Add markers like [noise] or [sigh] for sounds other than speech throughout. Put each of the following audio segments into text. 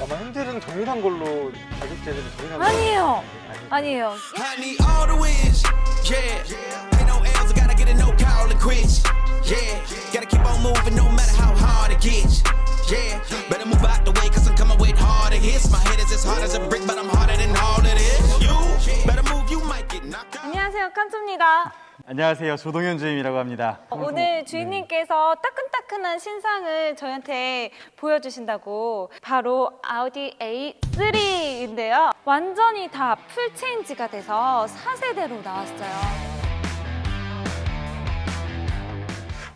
아마 핸들은 정밀한 걸로 가격 제대로 정밀한 걸로 아니에요. 아니, 아니에요. I need all the wins. Yeah. Ain't no L's, I gotta get it, no call it quits. Yeah. Gotta keep on moving no matter how hard it gets. Yeah. Better move out the way, cause I'm coming with harder hits. My head is as hard as a brick, but I'm harder than all of this. 안녕하세요. 칸초입니다. 안녕하세요 조동현 주임이라고 합니다 어, 오늘 주인님께서 따끈따끈한 신상을 저희한테 보여주신다고 바로 아우디 A3인데요. 완전히 다 풀체인지가 돼서 4세대로 나왔어요.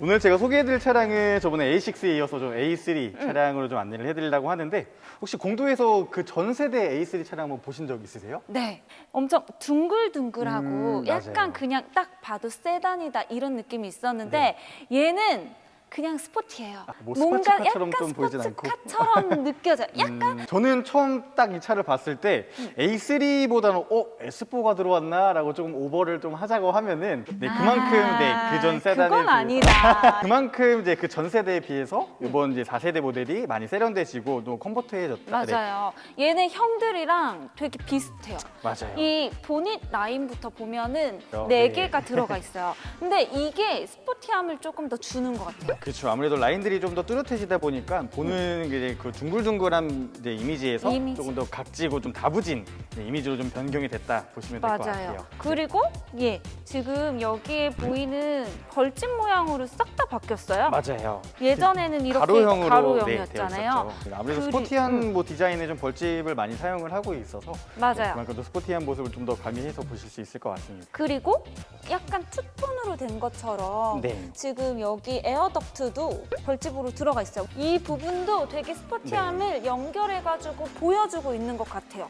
오늘 제가 소개해드릴 차량은 저번에 A6에 이어서 좀 A3 음. 차량으로 좀 안내를 해드리려고 하는데 혹시 공도에서 그 전 세대 A3 차량 한번 보신 적 있으세요? 네, 엄청 둥글둥글하고 음, 약간 맞아요. 그냥 딱 봐도 세단이다 이런 느낌이 있었는데 얘는 그냥 스포티해요. 아, 뭐 뭔가 스포츠카처럼 약간 좀 보이진 않고. 스포츠카처럼 [laughs] 느껴져요. 약간 음, 저는 처음 딱 이 차를 봤을 때 A3보다는 어 S4가 들어왔나라고 조금 오버를 좀 하자고 하면은 네 그만큼 아, 네 그 전 세단에 그건 비해서 아니다. [laughs] 그만큼 이제 그 전 세대에 비해서 이번 이제 4세대 모델이 많이 세련돼지고 또 컴포트해졌다. 네, 맞아요. 얘는 형들이랑 되게 비슷해요. 맞아요. 이 보닛 라인부터 보면은 어, 네 네. 개가 들어가 있어요. [laughs] 근데 이게 스포티함을 조금 더 주는 것 같아요. 그렇죠. 아무래도 라인들이 좀 더 뚜렷해지다 보니까 보는 이제 그 둥글둥글한 이제 이미지에서 이미지. 조금 더 각지고 좀 다부진 네, 이미지로 좀 변경이 됐다 보시면 될 것 맞아요. 같아요. 그리고 예, 지금 여기에 보이는 벌집 모양으로 싹 다 바뀌었어요. 맞아요. 예전에는 이렇게 가로형으로 가로형이었잖아요. 네. 아무래도 그리- 스포티한 뭐 디자인에 좀 벌집을 많이 사용을 하고 있어서 맞아요. 그만큼 또 스포티한 모습을 좀 더 가미해서 보실 수 있을 것 같습니다. 그리고 약간 투톤으로 된 것처럼 네. 지금 여기 에어덕트도 벌집으로 들어가 있어요. 이 부분도 되게 스포티함을 네. 연결해가지고 보여주고 있는 것 같아요.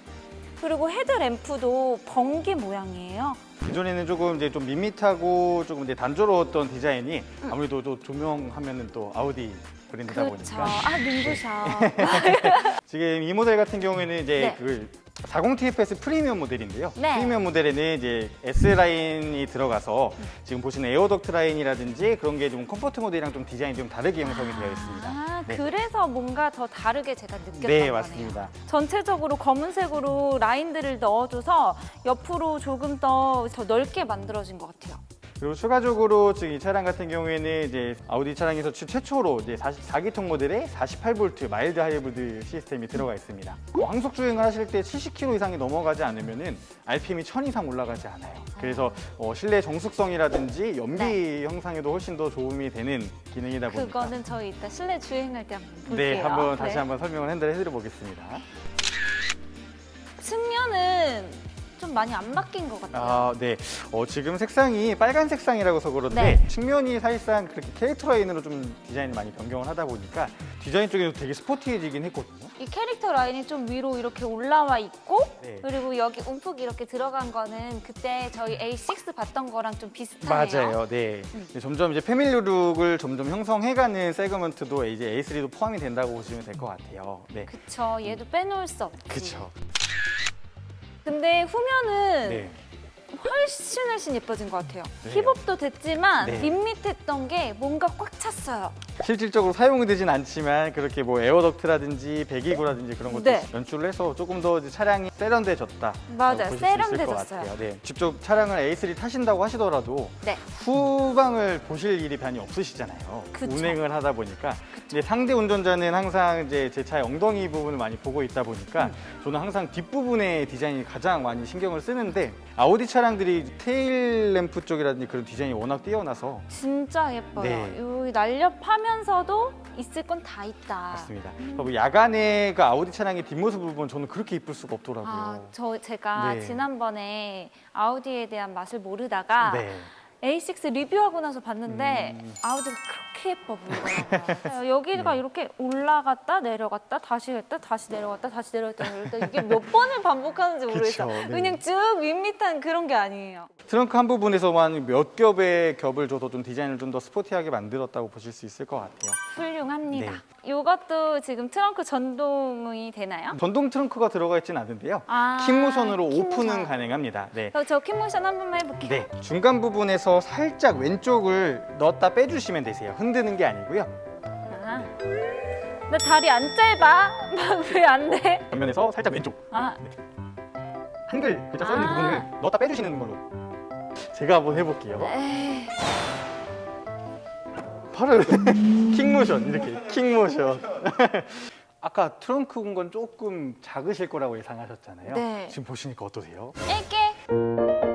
그리고 헤드램프도 번개 모양이에요. 기존에는 조금 이제 좀 밋밋하고 조금 이제 단조로웠던 디자인이 음. 아무래도 또 조명하면은 또 아우디 브랜드다 그렇죠. 보니까 아 눈부셔. [laughs] 지금 이 모델 같은 경우에는 이제 네. 그 40TFS 프리미엄 모델인데요. 네. 프리미엄 모델에는 이제 S 라인이 들어가서 지금 보시는 에어덕트 라인이라든지 그런 게 좀 컴포트 모델이랑 좀 디자인이 좀 다르게 형성이 되어 있습니다. 아, 네. 그래서 뭔가 더 다르게 제가 느꼈던 네, 거네요. 맞습니다. 전체적으로 검은색으로 라인들을 넣어줘서 옆으로 조금 더, 더 넓게 만들어진 것 같아요. 그리고 추가적으로 지금 이 차량 같은 경우에는 이제 아우디 차량에서 최- 최초로 이제 4기통 모델에 48V 마일드 하이브리드 시스템이 들어가 있습니다. 뭐 항속 주행을 하실 때 70km 이상이 넘어가지 않으면은 RPM이 1000 이상 올라가지 않아요. 그래서 어, 실내 정숙성이라든지 연비 네. 형상에도 훨씬 더 도움이 되는 기능이다 보니까 그거는 저희 이따 실내 주행할 때 한번 볼게요. 네, 한번 다시 네. 한번 설명을 해드려 보겠습니다. 측면은 좀 많이 안 바뀐 것 같아요. 아, 네. 어, 지금 색상이 빨간 색상이라서 그런데 네. 측면이 사실상 그렇게 캐릭터 라인으로 좀 디자인을 많이 변경을 하다 보니까 디자인 쪽에도 되게 스포티해지긴 했거든요. 이 캐릭터 라인이 좀 위로 이렇게 올라와 있고 네. 그리고 여기 움푹 이렇게 들어간 거는 그때 저희 A6 봤던 거랑 좀 비슷하네요. 맞아요. 네. 음. 이제 점점 이제 패밀리 룩을 점점 형성해가는 세그먼트도 이제 A3도 포함이 된다고 보시면 될 것 같아요. 네. 그쵸. 얘도 빼놓을 수 없지. 그쵸. 근데 후면은 네. 훨씬 훨씬 예뻐진 것 같아요. 네. 힙업도 됐지만 네. 밋밋했던 게 뭔가 꽉 찼어요. 실질적으로 사용이 되진 않지만 그렇게 뭐 에어덕트라든지 배기구라든지 그런 것도 네. 연출을 해서 조금 더 이제 차량이 세련돼졌다. 맞아요. 보실 수 있을 것 세련돼졌어요. 같아요. 네. 직접 차량을 A3 타신다고 하시더라도 네. 후방을 보실 일이 많이 없으시잖아요. 그쵸. 운행을 하다 보니까. 근데 상대 운전자는 항상 이제 제 차의 엉덩이 부분을 많이 보고 있다 보니까 음. 저는 항상 뒷부분의 디자인이 가장 많이 신경을 쓰는데 아우디 차량들이 테일 램프 쪽이라든지 그런 디자인이 워낙 뛰어나서 진짜 예뻐요. 네. 여기 날렵하면 서도 있을 건 다 있다. 맞습니다. 뭐 야간에 그 아우디 차량의 뒷모습을 보면 저는 그렇게 이쁠 수가 없더라고요. 아, 저 제가 네. 지난번에 아우디에 대한 맛을 모르다가 네. A6 리뷰하고 나서 봤는데 음. 아우디가 그렇게 예뻐 보이더라고요. [laughs] 여기가 이렇게 올라갔다 내려갔다 다시 했다 다시 내려갔다 다시 내려갔다 내려갔다 이게 몇 번을 반복하는지 모르겠어요. 그쵸, 네. 그냥 쭉 밋밋한 그런 게 아니에요. 트렁크 한 부분에서만 몇 겹의 겹을 줘도 좀 디자인을 좀 더 스포티하게 만들었다고 보실 수 있을 것 같아요. 훌륭합니다. 네. 이것도 지금 트렁크 전동이 되나요? 전동 트렁크가 들어가 있지는 않은데요. 아, 킥모션으로 오픈은 킥모션. 가능합니다. 네. 저, 저 킥모션 한 번만 해볼게요. 네. 중간 부분에서 살짝 왼쪽을 넣었다 빼주시면 되세요. 흔드는 게 아니고요. 아, 나 다리 안 짧아. [laughs] 막왜안 돼? 뒷면에서 살짝 왼쪽 아, 한글 글자 써 있는 아. 부분을 넣었다 빼주시는 걸로. 제가 한번 해볼게요. 에이. 팔을 [laughs] 킥모션 이렇게 킥모션. [laughs] 아까 트렁크 공간 조금 작으실 거라고 예상하셨잖아요. 네. 지금 보시니까 어떠세요? 이게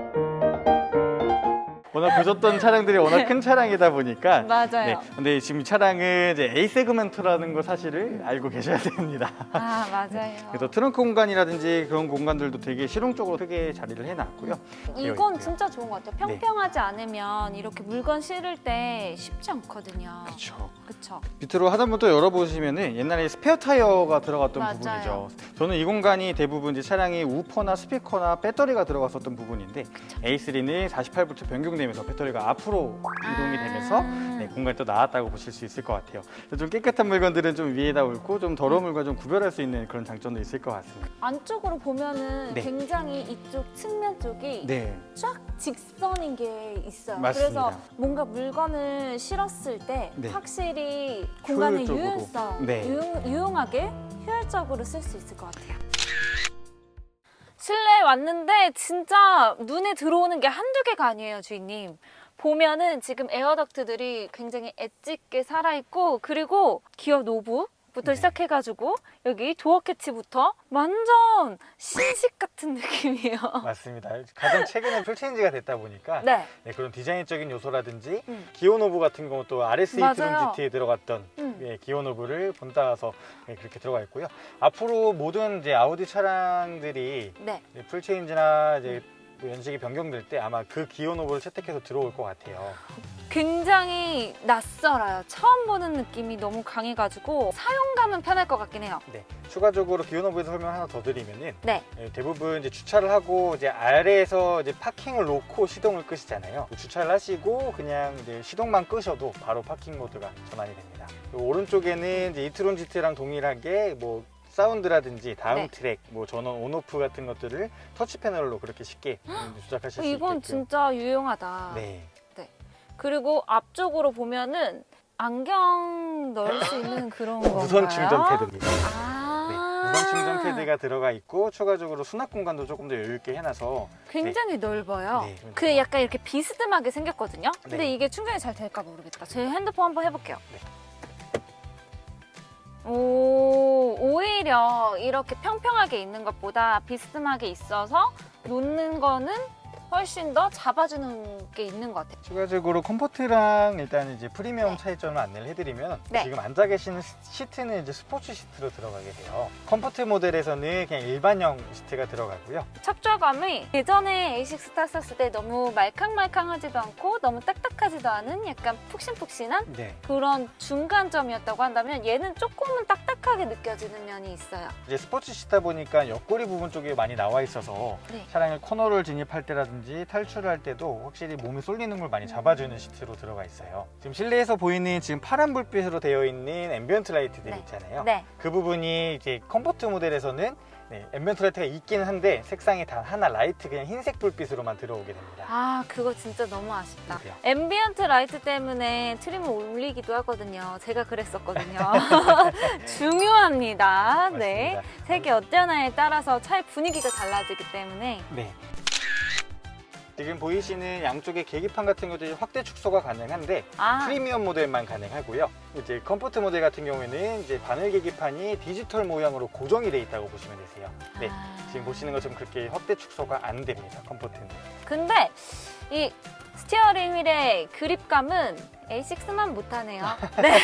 워낙 보셨던 차량들이 워낙 큰 차량이다 보니까 맞아요. 네. 근데 지금 이 차량은 이제 A 세그먼트라는 거 사실을 알고 계셔야 됩니다. 아 맞아요. [laughs] 그래서 트렁크 공간이라든지 그런 공간들도 되게 실용적으로 크게 자리를 해놨고요. 이건. 진짜 좋은 것 같아요. 네. 평평하지 않으면 이렇게 물건 실을 때 쉽지 않거든요. 그렇죠. 그쵸. 밑으로 하단부터 열어보시면은 옛날에 스페어 타이어가 들어갔던 맞아요. 부분이죠. 저는 이 공간이 대부분 이제 차량이 우퍼나 스피커나 배터리가 들어갔었던 부분인데 A3는 48V 변경되면서 배터리가 앞으로 이동이 되면서 아. 네, 공간이 또 나았다고 보실 수 있을 것 같아요. 그래서 좀 깨끗한 물건들은 좀 위에다 올고 좀 더러운 물건 좀 구별할 수 있는 그런 장점도 있을 것 같습니다. 안쪽으로 보면은 네. 굉장히 이쪽 측면 쪽이 네, 쫙 직선인 게 있어요. 맞습니다. 그래서 뭔가 물건을 실었을 때 네. 확실히 공간의 효율적으로. 유연성, 네. 유용, 유용하게 효율적으로 쓸 수 있을 것 같아요. 실내에 왔는데 진짜 눈에 들어오는 게 한두 개가 아니에요, 주인님. 보면은 지금 에어덕트들이 굉장히 엣지 있게 살아있고 그리고 기어 노브 부터 네. 시작해가지고 여기 도어 캐치부터 완전 신식 같은 [laughs] 느낌이에요. 맞습니다. 가장 최근에 풀체인지가 됐다 보니까 네. 네, 그런 디자인적인 요소라든지 음. 기어노브 같은 경우도 RS 맞아요. GT에 들어갔던 음. 예, 기어노브를 본따서 예, 그렇게 들어가 있고요. 앞으로 모든 이제 아우디 차량들이 네. 이제 풀체인지나 이제 뭐 연식이 변경될 때 아마 그 기어노브를 채택해서 들어올 것 같아요. 굉장히 낯설어요. 처음 보는 느낌이 너무 강해가지고 사용감은 편할 것 같긴 해요. 네. 추가적으로 기어노브에서 설명 하나 더 드리면은 네. 예, 대부분 이제 주차를 하고 이제 아래에서 이제 파킹을 놓고 시동을 끄시잖아요. 주차를 하시고 그냥 이제 시동만 끄셔도 바로 파킹 모드가 전환이 됩니다. 그리고 오른쪽에는 이제 이트론 GT랑 동일하게 뭐 사운드라든지 다음 네. 트랙, 뭐 전원 온오프 같은 것들을 터치 패널로 그렇게 쉽게 조작하실 수 이건 있게끔. 진짜 유용하다. 네. 그리고 앞쪽으로 보면은 안경 넣을 수 있는 그런 건가요? 무선 충전 패드입니다. 아. 네, 무선 충전 패드가 들어가 있고 추가적으로 수납 공간도 조금 더 여유 있게 해놔서 굉장히 넓어요. 네, 좀그 약간 이렇게 비스듬하게 생겼거든요. 근데 네. 이게 충전이 잘 될까 모르겠다. 제 핸드폰 한번 해볼게요. 네. 오, 오히려 이렇게 평평하게 있는 것보다 비스듬하게 있어서 놓는 거는 훨씬 더 잡아주는 게 있는 것 같아요. 추가적으로 컴포트랑 일단 이제 프리미엄 차이점을 안내를 해드리면 네. 지금 앉아 계시는 시- 시트는 이제 스포츠 시트로 들어가게 돼요. 컴포트 모델에서는 그냥 일반형 시트가 들어가고요. 착좌감이 예전에 A6 탔었을 때 너무 말캉말캉하지도 않고 너무 딱딱하지도 않은 약간 푹신푹신한 네. 그런 중간점이었다고 한다면 얘는 조금은 딱딱하게 느껴지는 면이 있어요. 이제 스포츠 시트다 보니까 옆구리 부분 쪽에 많이 나와 있어서 네. 차량을 코너를 진입할 때라든지 탈출할 때도 확실히 몸이 쏠리는 걸 많이 잡아주는 시트로 들어가 있어요. 지금 실내에서 보이는 지금 파란 불빛으로 되어 있는 앰비언트 라이트들 네. 있잖아요. 네. 그 부분이 이제 컴포트 모델에서는 네, 앰비언트 라이트가 있기는 한데 색상이 단 하나 라이트 그냥 흰색 불빛으로만 들어오게 됩니다. 아 그거 진짜 너무 아쉽다. 그래요. 앰비언트 라이트 때문에 트림을 올리기도 하거든요. 제가 그랬었거든요. [laughs] 중요합니다. 네. 맞습니다. 색이 어쩌냐에 따라서 차의 분위기가 달라지기 때문에 네. 지금 보이시는 양쪽의 계기판 같은 것들이 확대 축소가 가능한데 아 프리미엄 모델만 가능하고요. 이제 컴포트 모델 같은 경우에는 이제 바늘 계기판이 디지털 모양으로 고정이 돼 있다고 보시면 되세요. 네. 아. 지금 보시는 것처럼 그렇게 확대 축소가 안 됩니다. 컴포트는. 근데 이 스티어링 휠의 그립감은 A6만 못하네요. [laughs] 네.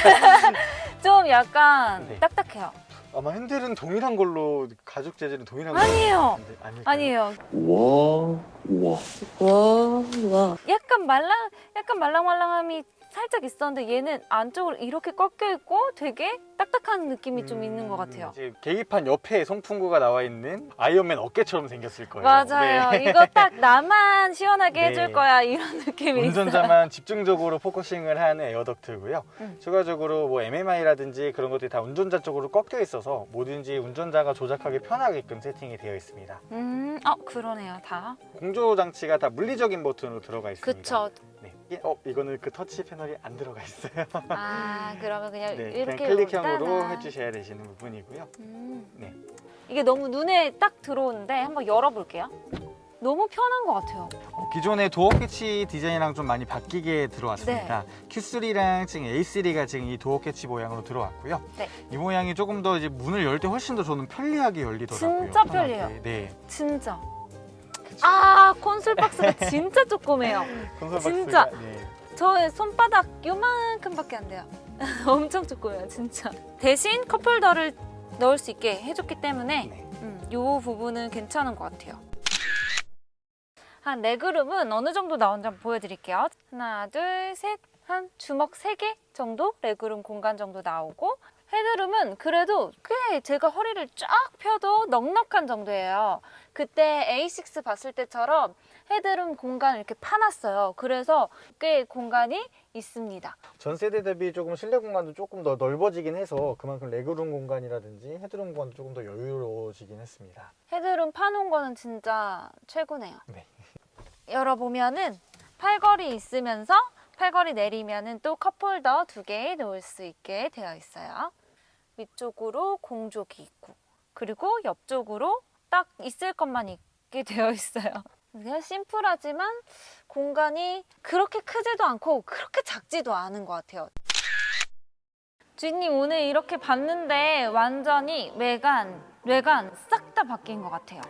[laughs] 좀 약간 네. 딱딱해요. 아마 핸들은 동일한 걸로 가죽 재질은 동일한 걸로 아니에요. 아닐까요? 아니에요. 와, 와. 와, 와. 약간 말랑, 약간 말랑말랑함이 살짝 있었는데 얘는 안쪽으로 이렇게 꺾여 있고 되게 딱딱한 느낌이 좀 있는 것 같아요. 음, 이제 계기판 옆에 송풍구가 나와 있는 아이언맨 어깨처럼 생겼을 거예요. 맞아요. 네. 이거 딱 [laughs] 나만 시원하게 네. 해줄 거야 이런 느낌이 있어요. 운전자만 집중적으로 포커싱을 하는 에어덕트고요. 음. 추가적으로 뭐 MMI라든지 그런 것들이 다 운전자 쪽으로 꺾여 있어서 뭐든지 운전자가 조작하기 편하게끔 세팅이 되어 있습니다. 음, 어 그러네요 다. 공조 장치가 다 물리적인 버튼으로 들어가 있습니다. 그쵸. 네. 어 이거는 그 터치 패널이 안 들어가 있어요. 아 그러면 그냥 네, 이렇게 그냥 클릭형으로 오다가. 해주셔야 되시는 부분이고요. 음. 네. 이게 너무 눈에 딱 들어오는데 한번 열어볼게요. 너무 편한 것 같아요. 어, 기존의 도어 캐치 디자인이랑 좀 많이 바뀌게 들어왔습니다. 네. Q3랑 지금 A3가 지금 이 도어 캐치 모양으로 들어왔고요. 네. 이 모양이 조금 더 이제 문을 열 때 훨씬 더 저는 편리하게 열리더라고요. 진짜 편하게. 편리해요. 네. 진짜. 아 콘솔 박스가 진짜 조그매요. [laughs] 콘솔 진짜. 박스가, 네. 저의 손바닥 요만큼밖에 안 돼요. [laughs] 엄청 조그매요, 진짜. 대신 컵홀더를 넣을 수 있게 해줬기 때문에 네. 음, 요 부분은 괜찮은 것 같아요. 한 네 그룹은 어느 정도 나온지 한번 보여드릴게요. 하나, 둘, 셋, 한 주먹 세 개 정도 레그룸 공간 정도 나오고 헤드룸은 그래도 꽤 제가 허리를 쫙 펴도 넉넉한 정도예요. 그때 A6 봤을 때처럼 헤드룸 공간 이렇게 파놨어요. 그래서 꽤 공간이 있습니다. 전 세대 대비 조금 실내 공간도 조금 더 넓어지긴 해서 그만큼 레그룸 공간이라든지 헤드룸 공간도 조금 더 여유로워지긴 했습니다. 헤드룸 파놓은 거는 진짜 최고네요. 네. 열어보면은 팔걸이 있으면서 팔걸이 내리면은 또 컵홀더 두 개 놓을 수 있게 되어 있어요. 위쪽으로 공조기 있고 그리고 옆쪽으로 딱 있을 것만 있게 [laughs] 되어 있어요. 그냥 심플하지만 공간이 그렇게 크지도 않고 그렇게 작지도 않은 것 같아요. 주인님 오늘 이렇게 봤는데 완전히 외관, 외관 싹 다 바뀐 것 같아요.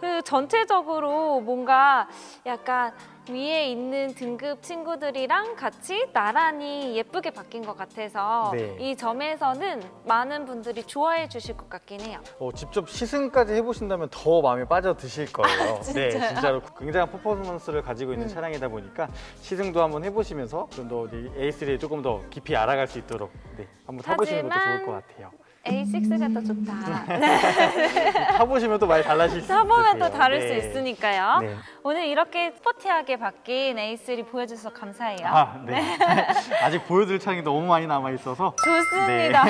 그 전체적으로 뭔가 약간 위에 있는 등급 친구들이랑 같이 나란히 예쁘게 바뀐 것 같아서 네. 이 점에서는 많은 분들이 좋아해 주실 것 같긴 해요. 어, 직접 시승까지 해보신다면 더 마음에 빠져 드실 거예요. 아, 진짜요? 네, 진짜로 굉장한 퍼포먼스를 가지고 있는 음. 차량이다 보니까 시승도 한번 해보시면서 좀더 A3를 조금 더 깊이 알아갈 수 있도록 네, 한번 타보시는 것도 하지만 좋을 것 같아요. A6가 더 좋다. [laughs] 타보시면 또 많이 달라질 수 있어요. 타보면 또 다를 수 네. 있으니까요. 네. 오늘 이렇게 스포티하게 바뀐 A3 보여주셔서 감사해요. 아, [laughs] 네. [laughs] 아직 보여드릴 차량이 너무 많이 남아 있어서 좋습니다.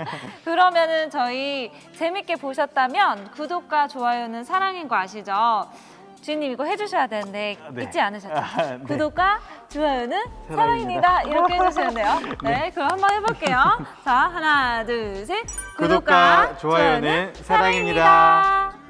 [laughs] 그러면은 저희 재밌게 보셨다면 구독과 좋아요는 사랑인 거 아시죠? 주인님 이거 해주셔야 되는데 네. 잊지 않으셨죠? 아, 네. 구독과 좋아요는 사랑입니다. 사랑입니다. 이렇게 해주시면 돼요. [laughs] 네, 그럼 한번 해볼게요. 자, 하나, 둘, 셋. 구독과 좋아요는 사랑입니다. 사랑입니다.